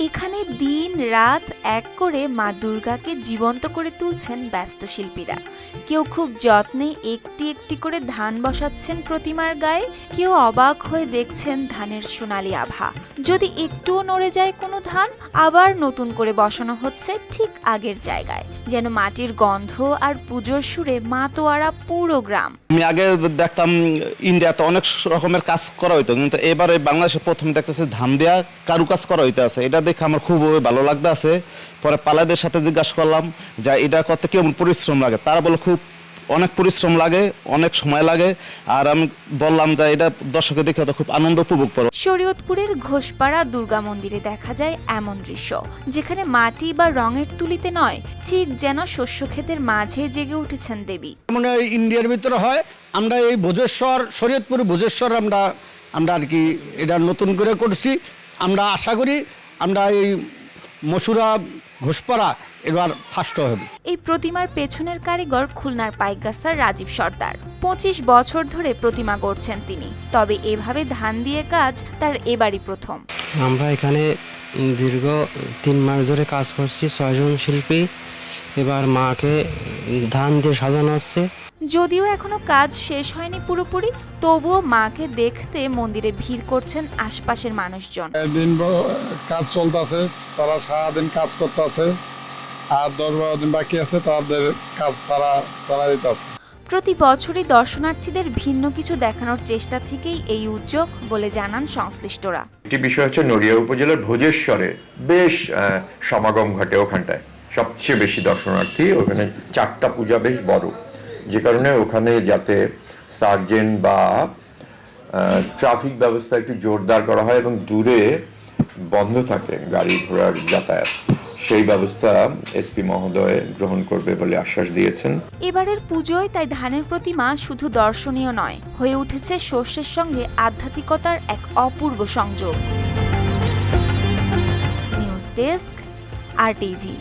এখানে দিন রাত এক করে মা দুর্গাকে জীবন্ত করে তুলছেন ব্যস্ত শিল্পীরা। কেউ খুব যত্নে একটি একটি করে ধান বসাচ্ছেন প্রতিমার গায়ে, কেউ অবাক হয়ে দেখছেন ধানের সোনালি আভা। যদি একটুও নড়ে যায় কোনো ধান, আবার নতুন করে বসানো হচ্ছে ঠিক আগের জায়গায়। যেন মাটির গন্ধ আর পুজোর সুরে মাতোয়ারা পুরো গ্রাম। আমি আগে দেখতাম, ইন্ডিয়াতে অনেক রকমের কাজ করা হইতো, কিন্তু এবারে বাংলাদেশে প্রথম দেখতেছে ধান দেয়া কারু কাজ করা হইতে আছে। এটা দেখে আমার খুব ভালো লাগতে আছে। পরে পালাদের সাথে জিজ্ঞাসা করলাম যে এটা করতে কেমন পরিশ্রম লাগে? তারা বলে খুব অনেক পরিশ্রম লাগে অনেক সময় লাগে। আর আমি বললাম যে এটা দর্শকে দেখে তো খুব আনন্দ উপভোগ করো। শরীয়তপুরের ঘোষপাড়া দুর্গা মন্দিরে দেখা যায় এমন দৃশ্য যেখানে মাটি বা রঙের তুলিতে নয় ঠিক যেন শস্য ক্ষেতের মাঝে জেগে উঠেছেন দেবী। মানে ইন্ডিয়ার ভিতরে হয় আমরা এই ভোজেশ্বর শরীয়তপুর ভোজেশ্বর আমরা আমরা আর কি এটা নতুন করে করছি। আমরা আশা করি আমরা এই মসুরা ঘোষপাড়া এবার ফার্স্ট হবে। এই প্রতিমার পেছনের কারিগর খুলনার পাইকগাছার রাজীব সর্দার। পঁচিশ বছর ধরে প্রতিমা গড়ছেন তিনি। তবে এভাবে ধান দিয়ে কাজ তার এবারই প্রথম। আমরা এখানে দীর্ঘ তিন মাস ধরে কাজ করছি ছয়জন শিল্পী। এবার মাকে ধান দিয়ে সাজানো হচ্ছে। যদিও এখনও কাজ শেষ হয়নি পুরোপুরি তবুও মাকে দেখতে মন্দিরে ভিড় করছেন আশপাশের মানুষজন। দিন কাজ চলতেছে তারা সারাদিন কাজ করতেছে আর দশ বারো দিন বাকি আছে তাদের কাজ তারা চালা দিতেছে। প্রতি বছরই দর্শনার্থীদের ভিন্ন কিছু দেখানোর চেষ্টা থেকেই এই উদ্যোগ বলে জানান সংশ্লিষ্টরা। একটি বিষয় হচ্ছে নড়িয়া উপজেলার ভোজেশ্বরে বেশ আহ, সমাগম ঘটে ওখানটায়। সবচেয়ে বেশি দর্শনার্থী ওখানে চারটা পূজা বেশ বড়। যে কারণে ওখানে যাতে সার্জেন্ট বা ট্রাফিক ব্যবস্থা একটু জোরদার করা হয় এবং দূরে বন্ধ থাকে গাড়ি ঘোড়ার যাতায়াত, সেই ব্যবস্থা এসপি মহোদয় গ্রহণ করবে বলে আশ্বাস দিয়েছেন। এবারের পুজোয় তাই ধানের প্রতিমা শুধু দর্শনীয় নয়, হয়ে উঠেছে শস্যের সঙ্গে আধ্যাত্মিকতার এক অপূর্ব সংযোগ। News desk, R TV.